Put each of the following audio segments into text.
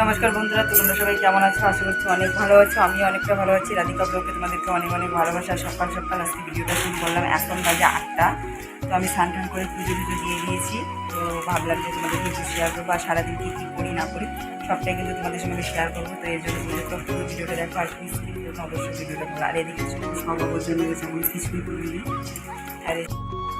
নমস্কার বন্ধুরা তোমরা সবাই কেমন আছো আশা করছি অনেক ভালো আছো আমি অনেকটা ভালো আছি রাধিকা ব্লগকে তোমাদেরকে অনেক অনেক ভালোবাসা সকাল সকাল আজকে ভিডিওটা শুরু করলাম এখন বাজে আটটা তো আমি স্নান টান করে পুজো টুজো দিয়ে দিয়েছি তো ভাবলাম যে তোমাদের কিছু শেয়ার করব আর সারাদিন কী কী করি না করি সবটাই কিন্তু তোমাদের সঙ্গে শেয়ার করব তো এর জন্য তোমাদের পুরো ভিডিওটা দেখো আর কিন্তু অবশ্যই ভিডিওটা ভালো আর এদিকে সব অবশ্যই গেছে কিছুই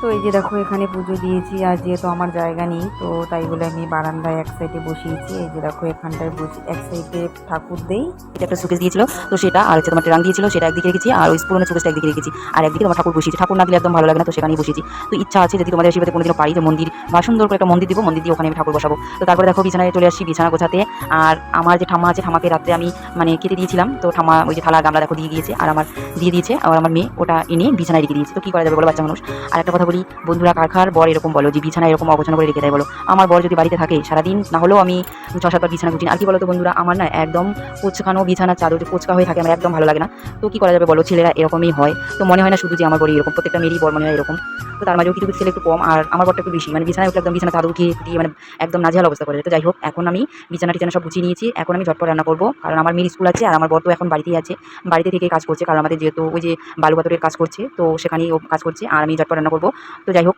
তো এই যে দেখো, এখানে পুজো দিয়েছি আর যেহেতু আমার জায়গা নেই, তো তাই বলে আমি বারান্দায় এক সাইডে বসিয়েছি। এই যে দেখো, এখানটায় বসে এক সাইডে ঠাকুর দেই। এটা একটা শোকেস দিয়েছিল, তো সেটা আর হচ্ছে তোমার ট্রাং দিয়েছিল, সেটা একদিকে রেখেছি আর ওই পুরোনো শোকেসটা একদিকে রেখেছি। আর একদিকে তোমার ঠাকুর বসিয়েছি। ঠাকুর না দিলে একদম ভালো লাগে না, তো সেখানেই বসিয়েছি। তো ইচ্ছা আছে যদি তোমাদের আশীর্বাদে কোনোদিনও পারি যে মন্দির বা সুন্দর করে একটা মন্দির দিব, মন্দির দিয়ে ওখানে আমি ঠাকুর বসাবো। তো তারপরে দেখো, বিছানায় চলে আসছি, বিছানা গোছাতে। আর আমার যে ঠাম্মা আছে, ঠাম্মাকে রাত্রে আমি মানে কেটে দিয়েছিলাম। তো ঠাম্মা ওই যে থালা গামলা দেখো, দিয়ে গিয়েছে। আর আমার, দিয়ে দিয়েছে, আর আমার মেয়ে ওটা এনে বিছানায় রেখে দিয়েছে। তো কী করা যাবে বলো, বাচ্চা মানুষ? আর একটা কথা বলি, বন্ধুরা কারখার বর এরকম বলো, যে বিছানা এরকম অগোছানো করে রেখে দেয় বলো। আমার বর যদি বাড়িতে থাকে সারাদিন, না হলেও আমি ছ সাতবার বিছানা গুছিয়ে আর কি বলতো বন্ধুরা, আমার না একদম কোচকানো বিছানা চাদর কোচকা হয়ে থাকে, আমার একদম ভালো লাগে না। তো কি করা যাবে বলো, ছেলেরা এরকমই হয়। তো মনে হয় না শুধু যে আমার বড় এরকম, প্রত্যেকটা মেয়েরই বর মনে হয় এরকম। তো তার মাঝেও কিছু কিছু ছেলে একটু কম, আর আমার বরটা একটু বেশি। মানে বিছানায় উঠলে একদম বিছানা চাদর খেয়ে ফুটিয়ে মানে একদম নাজেহাল অবস্থা করে তো যাই হোক, এখন আমি বিছানা টিছানা সব গুছিয়ে নিয়েছি। এখন আমি ঝটপট রান্না করব। কারণ আমার মেয়ের স্কুল আছে, আর আমার বর তো এখন বাড়িতেই আছে। বাড়িতে থেকে কাজ করছে, কারণ আমাদের যেহেতু ওই যে বালুবাতরের কাজ করছে, তো সেখানেই ও কাজ করছে, আর আমি ঝটপট রান্না করব। তো যাই হোক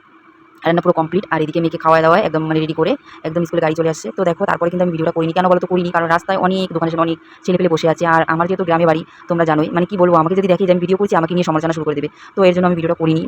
রান্না পুরো কমপ্লিট আর এদিকে মেয়েকে খাওয়া দাওয়া একদম মানে রেডি করে একদম স্কুলে গাড়ি চলে আসছে। তো দেখো, তারপরে কিন্তু আমি ভিডিওটা করিনি। কেন বলো তো করিনি। কারণ রাস্তায় অনেক, দোকানের সামনে অনেক ছেলে পেলে বসে আছে। আর আমার যেহেতু গ্রামে বাড়ি, তোমরা জানোই। মানে কি বলব? আমাকে যদি দেখি যে আমি ভিডিও করছি, আমাকে নিয়ে সমালোচনা শুরু করে দেবে। তো এর জন্য আমি ভিডিওটা করিনি।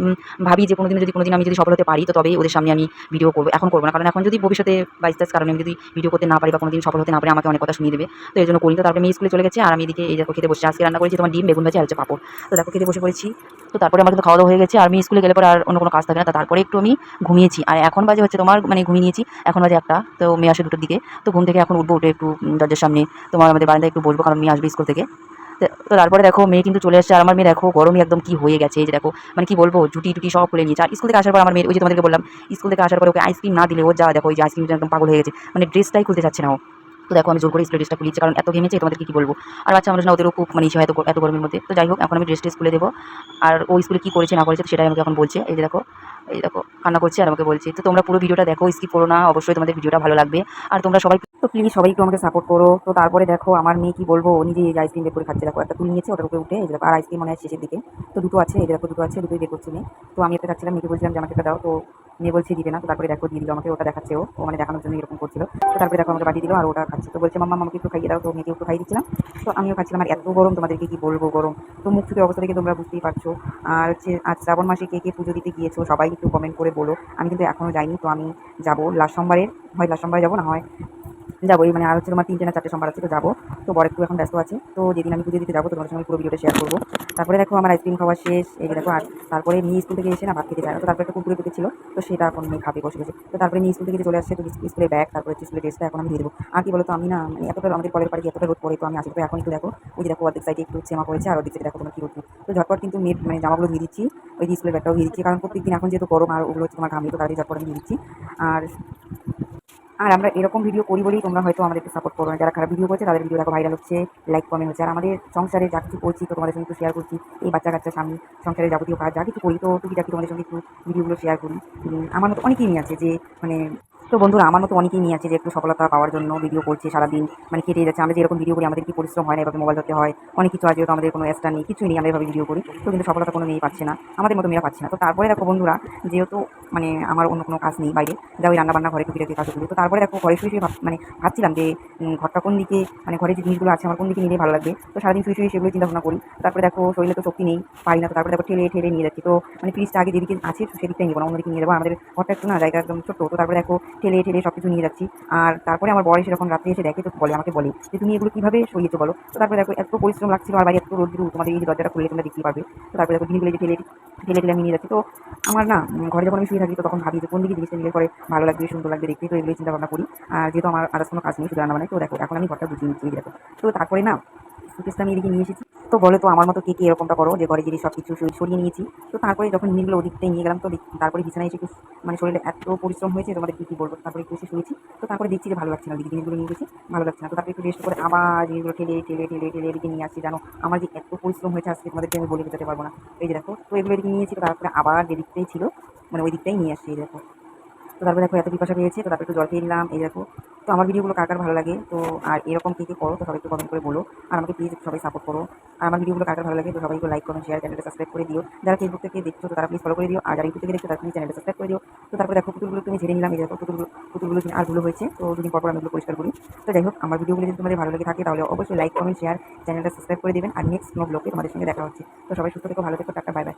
ভাবি যে কোনোদিন যদি, কোনোদিন আমি যদি সফল হতে পারি, তো তবেই ওদের সামনে আমি ভিডিও করব, এখন করব না। কারণ এখন যদি ভবিষ্যতে বাইস্তাস কারণে আমি যদি ভিডিও করতে না পারি বা কোনোদিন সফল হতে না পারি, আমাকে অনেক কথা শুনিয়ে দেবে। তো এর জন্য করি তো তারপরে মেয়ে স্কুলে চলে গেছে। আর আমি এদিকে এই দেখো, খেতে বসে। আজকে রান্না করেছি তোমার ডিম, বেগুন ভাজি আর হচ্ছে পাপড়। তো দেখো, খেতে বসে পড়েছি। তো তারপরে আমার কিন্তু খাওয়া দাওয়া হয়ে গেছে। আর আমি স্কুলে গেলে পরে আর অন্য কোনো কাজ থাকে না। তারপরে একটু আমি ঘুমিয়েছি। আর এখন বাজে হচ্ছে তোমার মানে ঘুমিয়ে নিয়েছি। এখন বাজে একটা। তো মেয়ে আসে দুটোর দিকে। তো ঘুম থেকে এখন উঠবো, উঠে একটু দরজার সামনে। তোমার আমাদের বারান্দায় একটু বসবো। কারণ মেয়ে আসবে স্কুল থেকে। তো তারপরে দেখো, মেয়ে কিন্তু চলে আসছে আর আমার মেয়ে দেখো, গরমই একদম কি হয়ে গেছে। এই যে দেখো মানে কি বলব, জুটি টুটি সব খুলে নিয়েছে। আর স্কুল থেকে আসার পর আমার মেয়ে, ওই যে তোমাদেরকে বললাম, স্কুল থেকে আসার পর ওকে আইসক্রিম না দিলে ও যা দেখো, ওই যে আইসক্রিম একদম পাগল হয়ে গেছে। মানে ড্রেসটাই খুলতে চাচ্ছে না ও। তো দেখো আমি জোর করে স্কুলের ড্রেসটা খুলিয়েছি, কারণ এত ঘেমেছে তোমাদেরকে কি বলব? আর আচ্ছা আমরা না, ওদেরও খুব মানে ইচ্ছা হয় এত গরমের মধ্যে। তো যাই হোক, এখন আমি ড্রেস স্কুলে খুলে দেবো। আর ওই স্কুলে কী করেছে, না করেছে সেটাই আমাকে এখন বলছে। এই যে দেখো, এই দেখো, কান্না করছে আর আমাকে বলছে। তো তোমরা পুরো ভিডিওটা দেখো, স্কিপ করো না, অবশ্যই তোমাদের ভিডিওটা ভালো লাগবে। আর তোমরা সবাই তো প্লিজ সবাই একটু আমাকে সাপোর্ট করো। তো তারপরে দেখো আমার মেয়ে কি বলব নিজে এই আইসক্রিম বের করে খাচ্ছে, দেখো একটা তুলে নিয়েছে ওটার উপরে উঠে, এই দেখো, আর আইসক্রিম মনে হয় শেষের দিকে। তো দুটো আছে, এই দেখো দুটো আছে, দুটোই বের করছে তো আমি একটা খাচ্ছিলাম, মেয়েকে বলছিলাম যে আমাকে একটা দাও, তো মেয়ে বলছে দিবে না। তো তারপরে দেখো দিয়ে দিল আমাকে, ওটা দেখাচ্ছে ও। মানে দেখানোর জন্য এরকম করছিল। তো তারপরে দেখো আমাকে বাড়ি দিল আর ওটা খাচ্ছে। তো বলছে, মাম্মা, আমাকে একটু খাইয়ে দাও। তো মেয়েকে একটু খাইয়ে দিচ্ছিলাম। তো আমিও খাচ্ছিলাম, আর এত গরম, তোমাদেরকে কি বলব গরম। তো মুখ চুপে অবস্থা থেকে তোমরা বুঝতেই পারছ। আর হচ্ছে, আজ শ্রাবণ মাসে কে কে পুজো দিতে গিয়েছো, সবাই একটু কমেন্ট করে বলো। আমি কিন্তু এখনও যাইনি, তো আমি যাব। লাস্ট সোমবারের, হয় লাস্ট সোমবারে যাব, না হয় যাব, এই মানে আর হচ্ছে তোমার তিনটে না চারটে সোমবার আছে, তো যাব। তো বড় একটু এখন ব্যস্ত আছে, তো যেদিন আমি পুজো দিতে যাব, তোমাদের সঙ্গে পুরো ভিডিওটা শেয়ার করব। তারপরে দেখো আমার আইসক্রিম খাওয়া শেষ, এই দেখো, আর তারপরে নিয়ে স্কুল থেকে এসে না ভাত খেতে যায় তো তারপরে একটা কুকুরে পেটেছিল তো সেটা এখন মেয়ে খাবে বসে বসে। তো তারপরে নিয়ে স্কুল থেকে চলে আসছে, তো স্কুলের ব্যাগ তারপরে স্কুলের ড্রেসটা এখন আমি দিয়ে দেবো। আর কি বলতো, আমি না মানে এতটা আমাদের কলের পাড়ে এতটা রোদ পড়ে, তো আমি আসলে তো এখন একটু দেখো, ওই দেখো অর্ধেক সাইডে একটু চেমা পড়েছে, আর ওদিক দেখো তোমার কী রোদ তো ঝটপট কিন্তু মেয়ের মানে জামাগুলো দিয়ে দিচ্ছি, ওই স্কুলের ব্যাগটাও দিয়ে দিচ্ছি, কারণ প্রত্যেকদিন এখন যেহেতু গরম আর ওগুলো হচ্ছে তোমার ঘামি, তো তাড়াতাড়ি ঝটপট আমি দিয়ে দিচ্ছি। আর আর আমরা এরকম ভিডিও করি বলেই তোমরা হয়তো আমাদেরকে সাপোর্ট করো না। যারা খারাপ ভিডিও করছে, তাদের ভিডিও দেখো ভাইরাল হচ্ছে লাইক কমেন্ট হচ্ছে। আর আমাদের সংসারে যা কিছু করছি, তো তোমাদের সঙ্গে একটু শেয়ার করছি। এই বাচ্চা কাচ্চা স্বামী সংসারে যাবতীয় কাজ, যা কিছু করি, তো টুকিটাকি তোমাদের সঙ্গে একটু ভিডিওগুলো শেয়ার করি। আমার মতো অনেকেই নিয়ে আছে যে মানে তো বন্ধুরা, আমার মতো অনেকেই নিয়ে আছে যে একটু সফলতা পাওয়ার জন্য ভিডিও করছে সারাদিন। মানে কেটে যাচ্ছে। আমরা যেরকম ভিডিও করি, আমাদের কি পরিশ্রম হয় না, এভাবে মোবাইল ধরতে হয়, অনেক কিছু আছে আমাদের কোনো এক্সট্রা নেই, কিছুই নেই, আমরা এভাবে ভিডিও করি। তো কিন্তু সফলতা কোনো মেয়ে পাচ্ছে না। আমাদের মতো মেয়েরা পাচ্ছে না। তো তারপরে দেখো বন্ধুরা, যেহেতু মানে আমার অন্য কোনো কাজ নেই বাইরে যা ওই রান্নাবান্না ঘরে টুকিটাকি কাজগুলো। তো তারপরে দেখো ঘরে শুয়ে শুয়ে মানে ভাবছিলাম যে ঘরটা কোন দিকে মানে ঘরে যে জিনিসগুলো আছে, আমার কোন দিকে নিলে ভালো লাগবে? তো সারাদিন শুয়ে শুয়ে সেগুলো চিন্তা ভাবনা করি। তারপরে দেখো শরীরে তো শক্তি নেই, পারি না। তো তারপরে দেখো ঠেলে ঠেলে নিয়ে যাচ্ছি। তো মানে ফ্রিজটা আগে যেদিকে আছে, সেদিকটাই নিবো না। অন্যদিকে নিয়ে যাব। আমাদের ঘরটা একটু না জায়গা একদম ছোট্ট। তো তারপরে দেখো ঠেলে ঠেলে সব কিছু নিয়ে যাচ্ছি। আর তারপরে আমার বয়স এরকম রাত্রে এসে দেখে, তো বলে, আমাকে বলে যে, তুমি এগুলো কীভাবে সরিয়েছো বলো? তো তারপরে দেখো, এত পরিশ্রম লাগছিল আর বাইরে এত রোদ রোদ্রু তোমাদের এই দরজাটা খুললে তোমরা দেখতেই পারবে। তো তারপরে দেখো জিনিসগুলো যে ঠেলে ঠেলে ঠেলে নিয়ে যাচ্ছি। তো আমার না ঘরে যখন আমি শুয়ে থাকি, তো তখন ভাবি যে, কোন দিকে জিনিসটা নিলে পরে ভালো লাগবে, সুন্দর লাগবে, দেখতে? তো এগুলোই চিন্তা ভাবনা করি। আর যেহেতু আমার আদার্স কোনো কাজ নেই, শুধু রান্না বানাই তো দেখো, এখন আমি ঘরটা বুঝিয়ে নিচ্ছি দেখো। তো তারপরে না সুকেশটা আমি এদিকে নিয়ে এসেছি। তো বলে, তো আমার মতো কে কে এরকমটা করো? যে ঘরে জিনিস সব কিছু সরিয়ে নিয়েছি। তো তারপরে যখন জিনিসগুলো ওদিকটাই নিয়ে গেলাম, তো তারপরে বিছানায় এসে মানে শরীরে এত পরিশ্রম হয়েছে তোমাদের কী কী বলব? তারপরে একটু এসে শুয়েছি। তো তারপরে দেখছি যে ভালো লাগছে না জিনিসগুলো নিয়ে গেছি, ভালো লাগছে না। তো তারপরে একটু রেস্ট করে আবার জিনিসগুলো ঠেলে ঠেলে ঠেলে ঠেলে এদিকে নিয়ে আসছি। জানো, আমার যে এত পরিশ্রম হয়েছে আজকে তোমাদেরকে আমি বলে বোঝাতে পারব না। এই যে দেখো, তো এগুলো এদিকে নিয়েছি তারপরে আবার যে দিকটাই ছিল মানে ওই দিকটাই নিয়ে আসছি, এই দেখো। তো তারপরে দেখো এত পিপাসা পেয়েছে, তো তারপরে একটু জল খেয়ে নিলাম, এই দেখো। তো আমার ভিডিওগুলো কার কার ভালো লাগে, তো আর এরকম কী কী করো তো সবাই একটু কমেন্ট করে বলো। আর আমাকে প্লিজ সবাই সাপোর্ট করো। আর আমার ভিডিওগুলো কার কার ভালো লাগে, তো সবাইকে লাইক করো শেয়ার চ্যানেলটা সাবস্ক্রাইব করে দিও। যারা ফেসবুক থেকে দেখছ, তো তারা প্লিজ ফলো করে দিও। আর যারা ইউটিউব থেকে দেখছ, তারা প্লিজ চ্যানেলটা সাবস্ক্রাইব করে দিও। তো তারপরে দেখো পুতুলগুলো তুমি ঝেড়ে নিলাম, এই দেখো পুতুলগুলো পুতুলগুলো আর ধুলো হয়েছে, তো দুদিন পর পর আমি পরিষ্কার করি। তো যাই হোক, আমার ভিডিওগুলো যদি তোমাদের ভালো লেগে থাকে, তাহলে অবশ্যই লাইক কমেন্ট শেয়ার চ্যানেলটা সাবস্ক্রাইব করে দেবেন। আর নেক্সট নো ব্লগে তোমাদের সঙ্গে দেখা হচ্ছে। তো সবাই সুস্থ থেকে, ভালো থেকো, টাটা বাই বাই